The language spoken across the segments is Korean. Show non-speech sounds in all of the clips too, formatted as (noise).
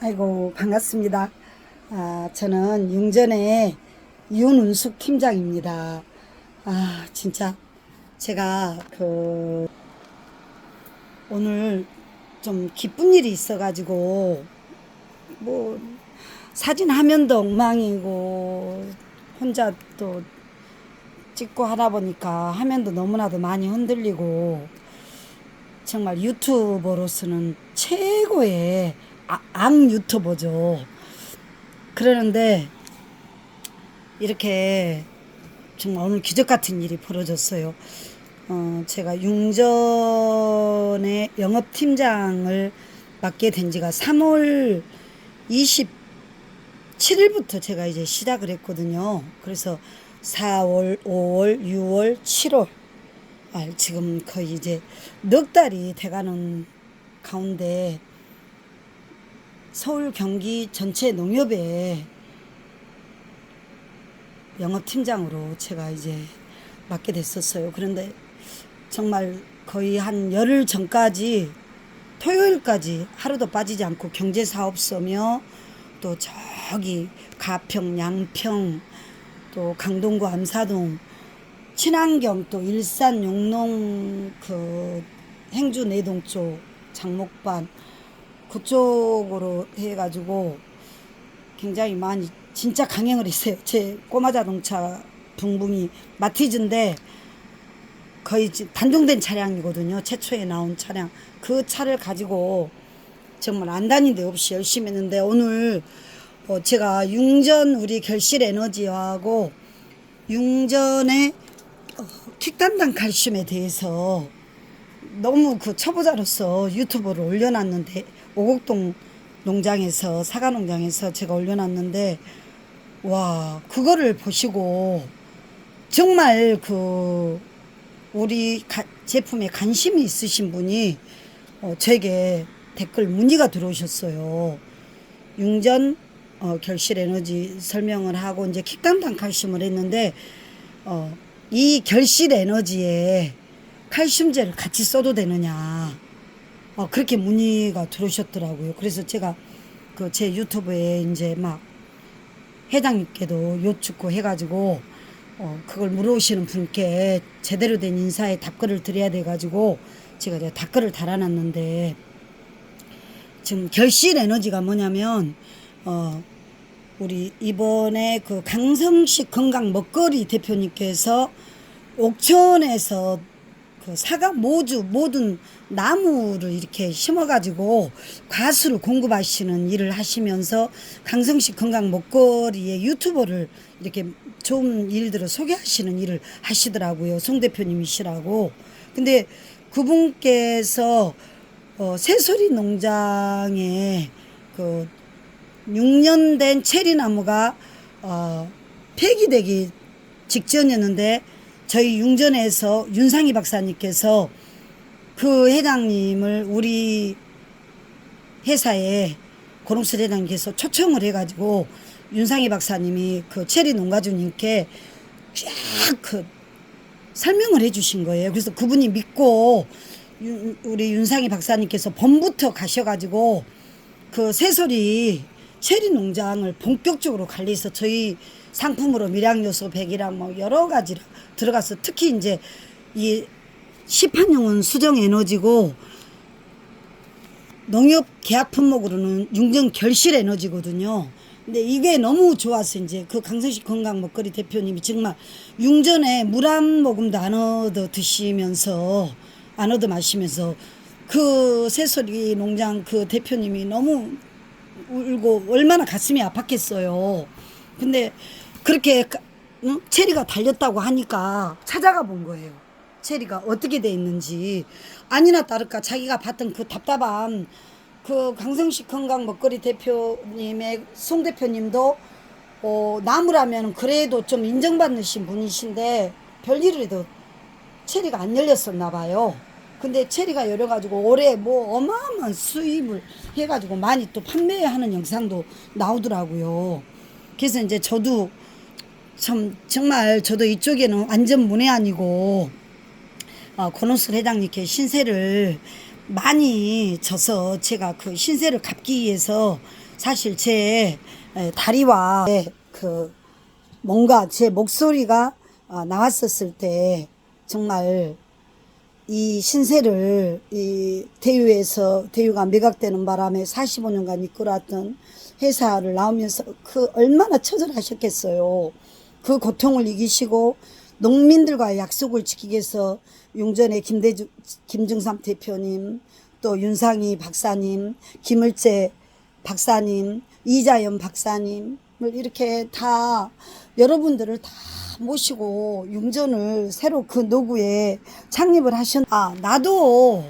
아이고 반갑습니다. 아, 저는 융전의 윤은숙 팀장입니다. 아 진짜 제가 그 오늘 좀 기쁜 일이 있어가지고 뭐 사진 화면도 엉망이고 혼자 또 찍고 하다 보니까 화면도 너무나도 많이 흔들리고 정말 유튜버로서는 최고의 아, 악 유튜버죠. 그러는데 이렇게 정말 오늘 기적 같은 일이 벌어졌어요. 어, 제가 융전의 영업팀장을 맡게 된 지가 3월 27일부터 제가 이제 시작을 했거든요. 그래서 4월, 5월, 6월, 7월, 아, 지금 거의 이제 넉 달이 돼가는 가운데 서울 경기 전체 농협에 영업팀장으로 제가 이제 맡게 됐었어요. 그런데 정말 거의 한 열흘 전까지 토요일까지 하루도 빠지지 않고 경제사업소며 또 저기 가평, 양평, 또 강동구 암사동, 친환경 또 일산 용농 그 행주 내동 쪽 장목반 그쪽으로 해가지고 굉장히 많이 진짜 강행을 했어요. 제 꼬마 자동차 붕붕이 마티즈인데 거의 지- 단종된 차량이거든요. 최초에 나온 차량. 그 차를 가지고 정말 안 다닌 데 없이 열심히 했는데 오늘 어 제가 융전 우리 결실 에너지하고 융전의 어, 킥단단 칼슘에 대해서 너무 그 초보자로서 유튜브를 올려놨는데 오곡동 농장에서 사과 농장에서 제가 올려놨는데 와 그거를 보시고 정말 그 우리 가- 제품에 관심이 있으신 분이 어, 저에게 댓글 문의가 들어오셨어요. 융전 어, 결실 에너지 설명을 하고 이제 킥단단 칼슘을 했는데 어, 이 결실 에너지에 칼슘제를 같이 써도 되느냐 어, 그렇게 문의가 들어오셨더라고요. 그래서 제가 그 제 유튜브에 이제 막 회장님께도 요축고 해가지고 어, 그걸 물어오시는 분께 제대로 된 인사에 답글을 드려야 돼가지고 제가 이제 답글을 달아놨는데 지금 결실 에너지가 뭐냐면 어 우리 이번에 그 강성식 건강 먹거리 대표님께서 옥천에서 그 사과 모주 모든 나무를 이렇게 심어가지고 과수를 공급하시는 일을 하시면서 강성식 건강 먹거리의 유튜버를 이렇게 좋은 일들을 소개하시는 일을 하시더라고요. 송 대표님이시라고. 근데 그분께서 어, 새소리 농장에 그 6년 된 체리 나무가 어, 폐기되기 직전이었는데 저희 융전에서 윤상희 박사님께서 그 회장님을 우리 회사에 고롱슬 회장님께서 초청을 해가지고 윤상희 박사님이 그 체리 농가주님께 쫙그 설명을 해주신 거예요. 그래서 그분이 믿고 윤- 우리 윤상희 박사님께서 봄부터 가셔가지고 그 새소리 체리 농장을 본격적으로 관리해서 저희 상품으로 밀양요소 백이랑 뭐 여러 가지를 들어가서 특히 이제 이 시판용은 수정 에너지고 농협 계약 품목으로는 융전 결실 에너지거든요. 근데 이게 너무 좋아서 이제 그 강성식 건강 먹거리 대표님이 정말 융전에 물 한 모금도 안 얻어 드시면서 안 얻어 마시면서 그 새소리 농장 그 대표님이 너무 울고 얼마나 가슴이 아팠겠어요. 근데 그렇게 가- 응? 체리가 달렸다고 하니까 찾아가 본 거예요. 체리가 어떻게 돼 있는지 아니나 다를까 자기가 봤던 그 답답한 그 강성식 건강 먹거리 대표님의 송 대표님도 어, 나무라면 그래도 좀 인정받으신 분이신데 별일에도 체리가 안 열렸었나 봐요. 근데 체리가 열려가지고 올해 뭐 어마어마한 수입을 해가지고 많이 또 판매하는 영상도 나오더라고요. 그래서 이제 저도 참 정말 저도 이쪽에는 완전 문외한이고 어, 권호수 회장님께 신세를 많이 져서 제가 그 신세를 갚기 위해서 사실 제 에, 다리와 그 뭔가 제 목소리가 아, 나왔었을 때 정말 이 신세를 이 대유에서 대유가 매각되는 바람에 45년간 이끌어왔던 회사를 나오면서 그 얼마나 처절하셨겠어요. 그 고통을 이기시고 농민들과의 약속을 지키기 위해서 용전의 김대주, 김중삼 대표님, 또 윤상희 박사님, 김을재 박사님, 이자연 박사님을 이렇게 다 여러분들을 다 모시고 융전을 새로 그 노구에 창립을 하셨. 아 나도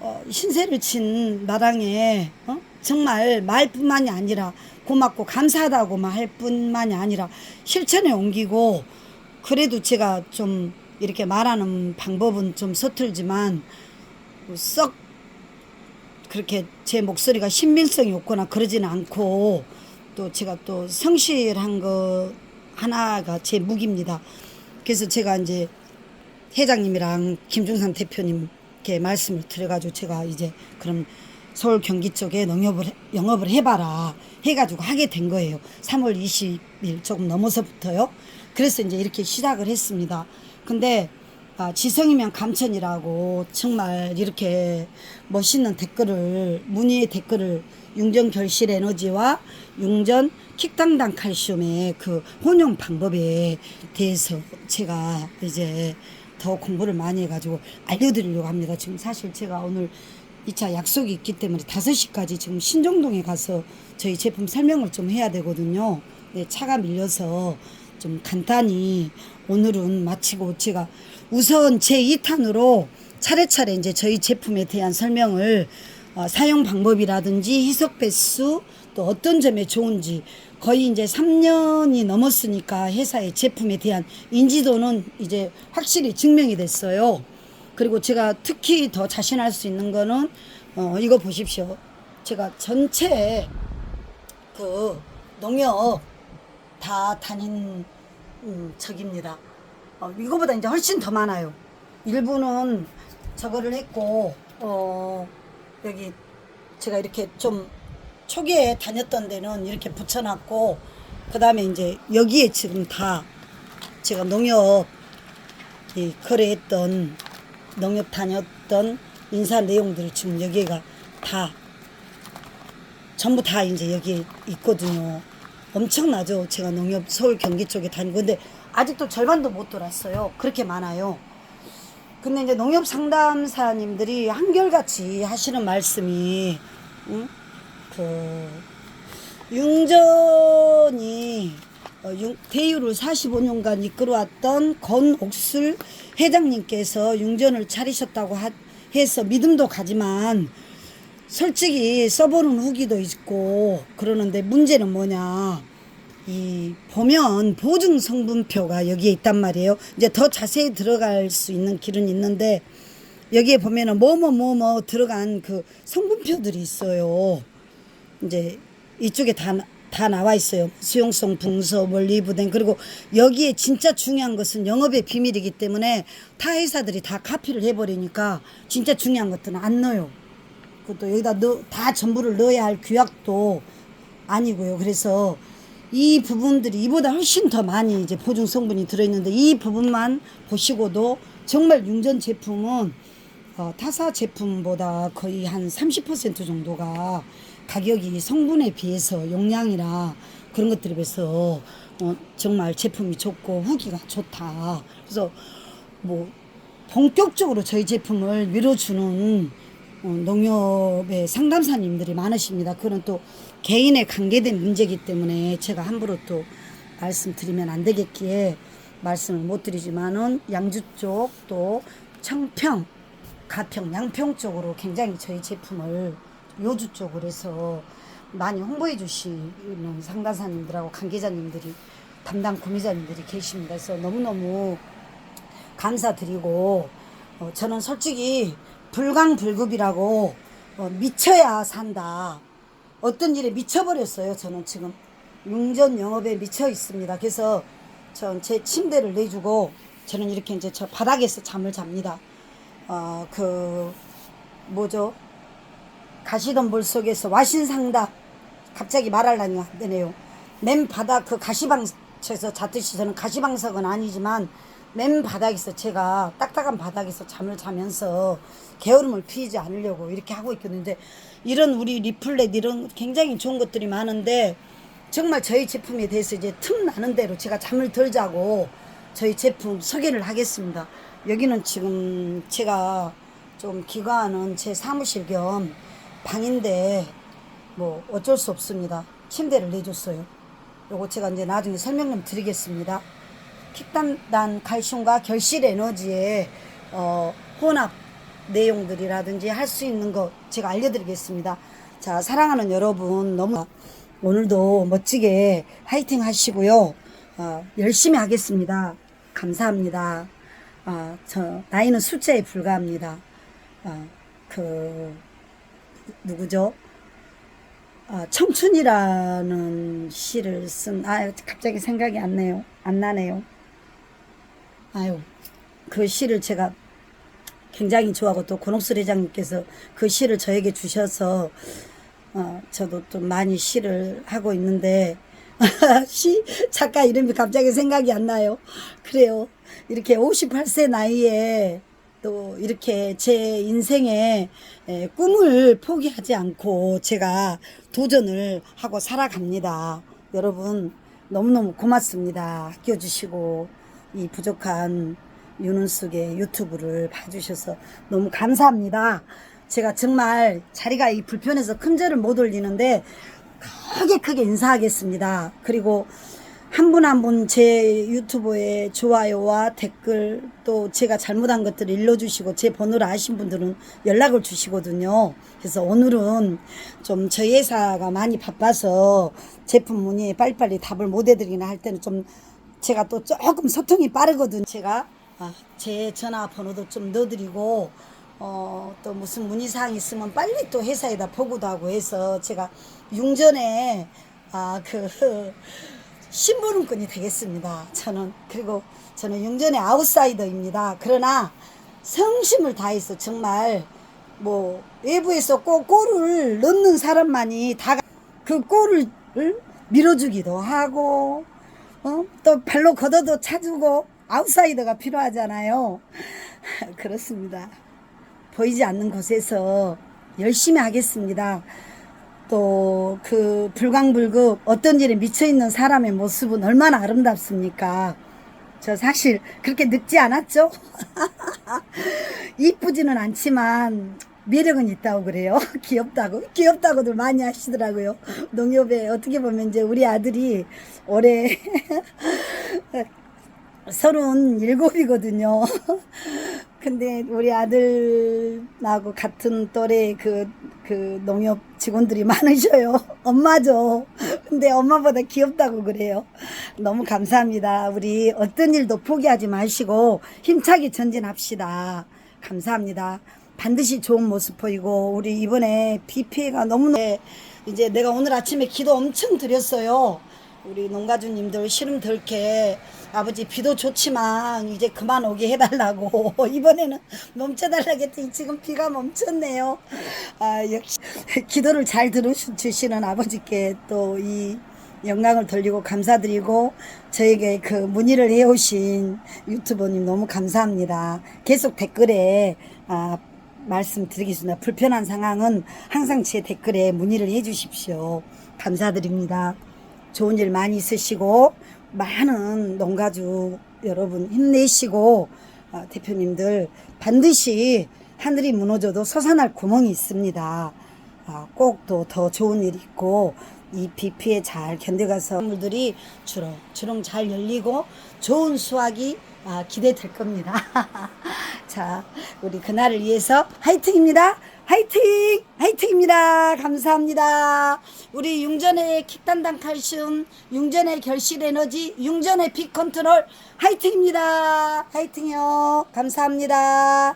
어, 신세를 친 마당에 어? 정말 말뿐만이 아니라 고맙고 감사하다고만 할 뿐만이 아니라 실천에 옮기고 그래도 제가 좀 이렇게 말하는 방법은 좀 서툴지만 썩 그렇게 제 목소리가 신빙성이 없거나 그러지는 않고 또 제가 또 성실한 거 하나가 제 무기입니다. 그래서 제가 이제 회장님이랑 김중삼 대표님께 말씀을 드려가지고 제가 이제 그럼 서울 경기 쪽에 농협을 해- 영업을 해봐라 해가지고 하게 된 거예요. 3월 20일 조금 넘어서부터요. 그래서 이제 이렇게 시작을 했습니다. 근데 아, 지성이면 감천이라고 정말 이렇게 멋있는 댓글을 문의의 댓글을 융전 결실 에너지와 융전 킥당당 칼슘의 그 혼용 방법에 대해서 제가 이제 더 공부를 많이 해가지고 알려드리려고 합니다. 지금 사실 제가 오늘 2차 약속이 있기 때문에 5시까지 지금 신정동에 가서 저희 제품 설명을 좀 해야 되거든요. 네, 차가 밀려서 좀 간단히 오늘은 마치고 제가 우선 제 2탄으로 차례차례 이제 저희 제품에 대한 설명을 어, 사용 방법이라든지 희석 배수 또 어떤 점에 좋은지 거의 이제 3년이 넘었으니까 회사의 제품에 대한 인지도는 이제 확실히 증명이 됐어요. 그리고 제가 특히 더 자신할 수 있는 거는 어 이거 보십시오. 제가 전체 그 농협 다 다닌 음, 적입니다. 어, 이거보다 이제 훨씬 더 많아요. 일부는 저거를 했고 어 여기 제가 이렇게 좀 초기에 다녔던 데는 이렇게 붙여놨고 그 다음에 이제 여기에 지금 다 제가 농협 이 거래했던 농협 다녔던 인사 내용들을 지금 여기가 다 전부 다 이제 여기 있거든요. 엄청나죠. 제가 농협 서울 경기 쪽에 다니고 근데 아직도 절반도 못 돌았어요. 그렇게 많아요. 근데 이제 농협 상담사님들이 한결같이 하시는 말씀이 응? 그 융전이 대유를 45년간 이끌어왔던 건옥술 회장님께서 융전을 차리셨다고 하- 해서 믿음도 가지만 솔직히 써보는 후기도 있고 그러는데 문제는 뭐냐. 이 보면 보증 성분표가 여기에 있단 말이에요. 이제 더 자세히 들어갈 수 있는 길은 있는데 여기에 보면은 뭐뭐 뭐 뭐 들어간 그 성분표들이 있어요. 이제 이쪽에 다, 다 나와 있어요. 수용성 붕소, 원리부댕. 그리고 여기에 진짜 중요한 것은 영업의 비밀이기 때문에 타 회사들이 다 카피를 해버리니까 진짜 중요한 것들은 안 넣어요. 그것도 여기다 넣, 다 전부를 넣어야 할 규약도 아니고요. 그래서 이 부분들이 이보다 훨씬 더 많이 이제 보증 성분이 들어있는데 이 부분만 보시고도 정말 융전 제품은 어, 타사 제품보다 거의 한 30% 정도가 가격이 성분에 비해서 용량이나 그런 것들에 비해서 어, 정말 제품이 좋고 후기가 좋다. 그래서 뭐 본격적으로 저희 제품을 밀어주는 어, 농협의 상담사님들이 많으십니다. 그건 또 개인의 관계된 문제이기 때문에 제가 함부로 또 말씀드리면 안 되겠기에 말씀을 못 드리지만은 양주 쪽 또 청평, 가평, 양평 쪽으로 굉장히 저희 제품을 요주 쪽으로 해서 많이 홍보해 주시는 상담사님들하고 관계자님들이 담당 구매자님들이 계십니다. 그래서 너무너무 감사드리고 어, 저는 솔직히 불강불급이라고 어, 미쳐야 산다. 어떤 일에 미쳐버렸어요. 저는 지금 융전 영업에 미쳐 있습니다. 그래서 전 제 침대를 내주고 저는 이렇게 이제 저 바닥에서 잠을 잡니다. 어, 그 뭐죠? 가시덤불 속에서 와신상답 갑자기 말하려니 안 되네요. 맨 바닥 그 가시방석에서 잤듯이 저는 가시방석은 아니지만 맨 바닥에서 제가 딱딱한 바닥에서 잠을 자면서 게으름을 피우지 않으려고 이렇게 하고 있겠는데 이런 우리 리플렛 이런 굉장히 좋은 것들이 많은데 정말 저희 제품에 대해서 이제 틈 나는 대로 제가 잠을 덜 자고 저희 제품 소개를 하겠습니다. 여기는 지금 제가 좀 기가하는 제 사무실 겸 방인데 뭐 어쩔 수 없습니다. 침대를 내줬어요. 요거 제가 이제 나중에 설명 좀 드리겠습니다. 킥단단 칼슘과 결실 에너지의 어, 혼합 내용들이라든지 할 수 있는 거 제가 알려드리겠습니다. 자, 사랑하는 여러분, 너무 오늘도 멋지게 화이팅 하시고요. 어, 열심히 하겠습니다. 감사합니다. 아, 저, 나이는 숫자에 불과합니다. 아, 그, 누구죠? 아, 청춘이라는 시를 쓴, 아, 갑자기 생각이 안 나요. 안 나네요. 아유, 그 시를 제가 굉장히 좋아하고 또 권옥수 회장님께서 그 시를 저에게 주셔서 어, 저도 좀 많이 시를 하고 있는데 (laughs) 시 작가 이름이 갑자기 생각이 안 나요. 그래요. 이렇게 58세 나이에 또 이렇게 제 인생의 에, 꿈을 포기하지 않고 제가 도전을 하고 살아갑니다. 여러분 너무너무 고맙습니다. 아껴주시고 이 부족한 윤은숙의 유튜브를 봐주셔서 너무 감사합니다. 제가 정말 자리가 이 불편해서 큰 절을 못 올리는데 크게 크게 인사하겠습니다. 그리고 한 분 한 분 제 유튜브에 좋아요와 댓글 또 제가 잘못한 것들을 일러주시고 제 번호를 아신 분들은 연락을 주시거든요. 그래서 오늘은 좀 저희 회사가 많이 바빠서 제품 문의에 빨리빨리 답을 못 해드리나 할 때는 좀 제가 또 조금 소통이 빠르거든요. 제가 아, 제 전화 번호도 좀 넣어드리고 어, 또 무슨 문의사항 있으면 빨리 또 회사에다 보고도 하고 해서 제가 융전에 아, 그 심부름꾼이 되겠습니다. 저는 그리고 저는 융전의 아웃사이더입니다. 그러나 성심을 다해서 정말 뭐 외부에서 꼭 골을 넣는 사람만이 다 그 골을 밀어주기도 하고 어? 또 발로 걷어도 차주고 아웃사이더가 필요하잖아요. (laughs) 그렇습니다. 보이지 않는 곳에서 열심히 하겠습니다. 또 그 불광불급 어떤 일에 미쳐 있는 사람의 모습은 얼마나 아름답습니까? 저 사실 그렇게 늙지 않았죠? (laughs) 이쁘지는 않지만 매력은 있다고 그래요. (laughs) 귀엽다고. 귀엽다고들 많이 하시더라고요. 농협에 어떻게 보면 이제 우리 아들이 올해 (laughs) 서른 일곱이거든요. 근데 우리 아들하고 같은 또래 그, 그 농협 직원들이 (laughs) 많으셔요. 엄마죠. 근데 엄마보다 귀엽다고 그래요. 너무 감사합니다. 우리 어떤 일도 포기하지 마시고 힘차게 전진합시다. 감사합니다. 반드시 좋은 모습 보이고 우리 이번에 비 피해가 너무나 이제 내가 오늘 아침에 기도 엄청 드렸어요. 우리 농가주님들 시름 덜게 아버지 비도 좋지만 이제 그만 오게 해달라고 (laughs) 이번에는 멈춰달라겠더니 지금 비가 멈췄네요. 아 역시 (laughs) 기도를 잘 들어주시는 아버지께 또 이 영광을 돌리고 감사드리고 저에게 그 문의를 해오신 유튜버님 너무 감사합니다. 계속 댓글에 아, 말씀드리겠습니다. 불편한 상황은 항상 제 댓글에 문의를 해주십시오. 감사드립니다. 좋은 일 많이 있으시고 많은 농가주 여러분 힘내시고 어, 대표님들 반드시 하늘이 무너져도 솟아날 구멍이 있습니다. 아, 꼭또 더 좋은 일이 있고 이 비 피해 잘 견뎌가서 물들이 주렁 주렁 잘 열리고 좋은 수확이 아, 기대될 겁니다. (laughs) 자, 우리 그날을 위해서 화이팅입니다. 화이팅! 화이팅입니다. 감사합니다. 우리 융전의 킥단단 칼슘, 융전의 결실 에너지, 융전의 피 컨트롤 화이팅입니다. 화이팅이요. 감사합니다.